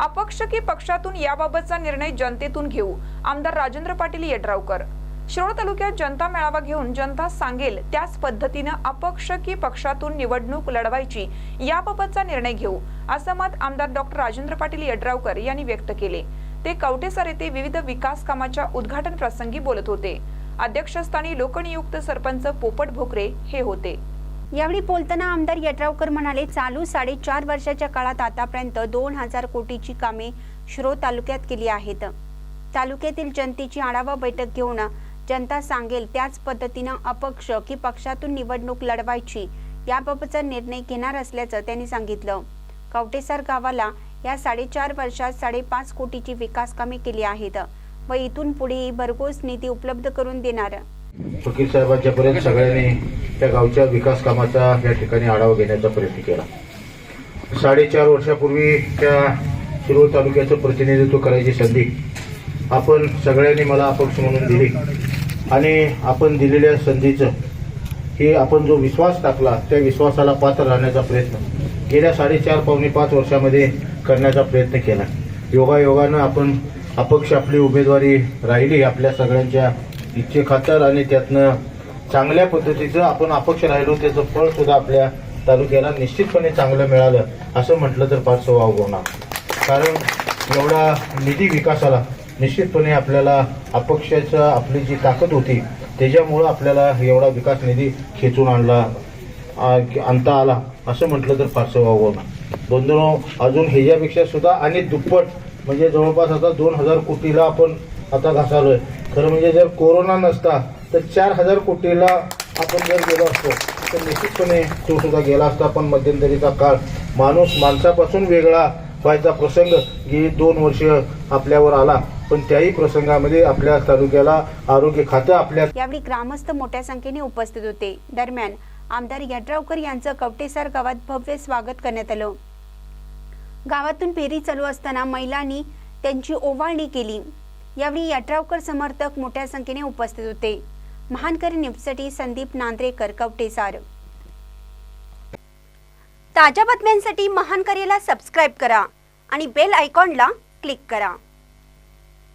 अपक्ष की पक्षातून याबाबतचा निर्णय जनतेतून घेऊ. आमदार राजेंद्र पाटील येड्रावकर. शिरोळ तालुक्यात जनता मेळावा घेऊन जनता सांगेल त्याच पद्धतीनं अपक्ष की पक्षातून निवडणूक लढवायची याबाबतचा निर्णय घेऊ असं मत आमदार डॉक्टर राजेंद्र पाटील यड्रावकर यांनी व्यक्त केले. ते कवटेसर येथे विविध विकास कामाच्या उद्घाटन प्रसंगी बोलत होते. अध्यक्षस्थानी लोकनियुक्त सरपंच पोपट भोकरे हे होते. यावेळी बोलताना आमदार यड्रावकर म्हणाले चालू साडेचार वर्षाच्या काळात आतापर्यंत दोन हजार कोटीची कामे श्रो तालुक्यात केली आहेत. तालुक्यातील जनतेची आढावा बैठक घेऊन जनता सांगेल त्याच पद्धतीनं अपक्ष की पक्षातून निवडणूक लढवायची याबाबतचा निर्णय घेणार असल्याचं त्यांनी सांगितलं. कवटेसर गावाला या साडेचार वर्षात साडेपाच कोटीची विकास कामे केली आहेत व इथून पुढेही भरघोस निधी उपलब्ध करून देणार. फकीर साहेबांच्या पर्यंत सगळ्यांनी त्या गावच्या विकास कामाचा या ठिकाणी आढावा घेण्याचा प्रयत्न केला. साडेचार वर्षापूर्वी त्या शिरोळ तालुक्याचं प्रतिनिधित्व करायची संधी आपण सगळ्यांनी मला अपक्ष म्हणून दिली. आणि आपण दिलेल्या संधीचं की आपण जो विश्वास टाकला त्या विश्वासाला पात्र राहण्याचा प्रयत्न गेल्या साडेचार पावणे पाच वर्षामध्ये करण्याचा प्रयत्न केला. योगायोगानं आपण अपक्ष आपली उमेदवारी राहिली आपल्या सगळ्यांच्या इच्छेखातर आणि त्यातनं चांगल्या पद्धतीचं आपण अपक्ष राहिलो त्याचं फळ सुद्धा आपल्या तालुक्याला निश्चितपणे चांगलं मिळालं असं म्हटलं तर फारसं वाव होणार. कारण एवढा निधी विकासाला निश्चितपणे आपल्याला अपक्षाचं आपली जी ताकद होती त्याच्यामुळं आपल्याला एवढा विकास निधी खेचून आणला आणता आला असं म्हटलं तर फारसं वाव होणार. बंधुनो अजून ह्याच्यापेक्षा सुद्धा आणि दुप्पट म्हणजे जवळपास आता दोन हजार कोटीला आपण आता घासालोय खरं म्हणजे जर कोरोना नसता तर चार हजार कोटीला आपण जर गेलो असतो तर निश्चितपणे तो सुद्धा गेला असता. पण मध्यंतरीचा काळ माणूस माणसापासून वेगळा व्हायचा प्रसंग गेली दोन वर्ष आपल्यावर आला. पण त्याही प्रसंगामध्ये आपल्या तालुक्याला आरोग्य खातं आपल्या यावेळी ग्रामस्थ मोठ्या संख्येने उपस्थित होते. दरम्यान आमदार यड्रावकर यांचं कवटेसर गावात भव्य स्वागत करण्यात आलं. गावातून फेरी चालू असताना महिलांनी त्यांची ओवाळणी केली. यावेळी यड्रावकर समर्थक मोठ्या संख्येने उपस्थित होते. महानकरी न्यूजसाठी संदीप नांद्रेकर कवटेसार ताज्या बातम्यांसाठी महानकरीला सबस्क्राईब करा आणि बेल आयकॉनला क्लिक करा.